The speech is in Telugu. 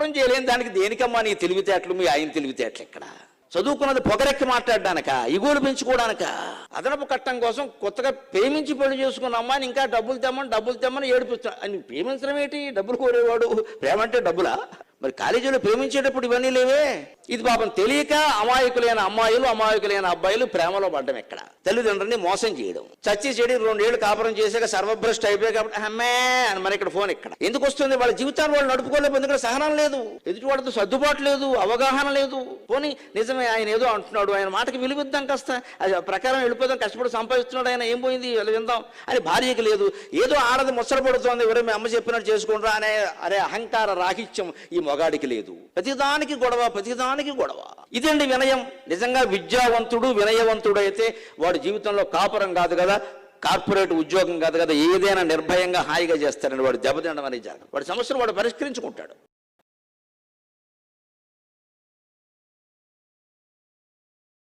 కాపురం చేయలేని దానికి దేనికమ్మా నీ తెలివితేటలు మీ ఆయన తెలివితేటలు ఇక్కడ? చదువుకున్నది పొగరెక్కి మాట్లాడడానిక ఇగోలు పెంచుకోవడానిక అదనపు కట్టం కోసం కొత్తగా ప్రేమించి పెళ్ళి చేసుకున్న అమ్మాయిని ఇంకా డబ్బులు తెమ్మని డబ్బులు తెమ్మని ఏడిపిస్తున్నా అని ప్రేమించడం ఏంటి? డబ్బులు కోరేవాడు? ప్రేమంటే డబ్బులా? మరి కాలేజీలో ప్రేమించేటప్పుడు ఇవన్నీ లేవే. ఇది పాపం తెలియక అమాయకులైన అమ్మాయిలు అమాయకులైన అబ్బాయిలు ప్రేమలో పడ్డం ఎక్కడ? తల్లిదండ్రుల్ని మోసం చేయడం. చచ్చి చెడి రెండేళ్ళు కాపురం చేశాక సర్వభ్రష్ట అయిపోయాయి కాబట్టి అమ్మే అని మన ఇక్కడ ఫోన్ ఇక్కడ ఎందుకు వస్తుంది? వాళ్ళ జీవితాలు వాళ్ళు నడుపుకోలేదు ఎందుకంటే సహనం లేదు. ఎదుటి వాళ్ళతో సర్దుబాటు లేదు అవగాహన లేదు. పోనీ నిజమే ఆయన ఏదో అంటున్నాడు ఆయన మాటకి విలువిద్దాం కాస్త. అది ప్రకారం వెళ్ళిపోదాం కష్టపడి సంపాదిస్తున్నాడు ఆయన ఏం పోయింది? వెళ్ళి విందాం. అని భార్యకి లేదు. ఏదో ఆడది ముచ్చట పడుతోంది ఎవరో మీ అమ్మ చెప్పినట్టు చేసుకుంటారా అనే అరే అహంకార రాహిత్యం ఈ మగాడికి లేదు. ప్రతిదానికి గొడవ ప్రతిదానికి గొడవ. ఇదండి వినయం. నిజంగా విద్యావంతుడు వినయవంతుడు అయితే వాడి జీవితంలో కాపురం కాదు కదా కార్పొరేట్ ఉద్యోగం కాదు కదా ఏదైనా నిర్భయంగా హాయిగా చేస్తారని వాడు దెబ్బతినడం అనేది జరగదు. వాడి సమస్యను వాడు పరిష్కరించుకుంటాడు.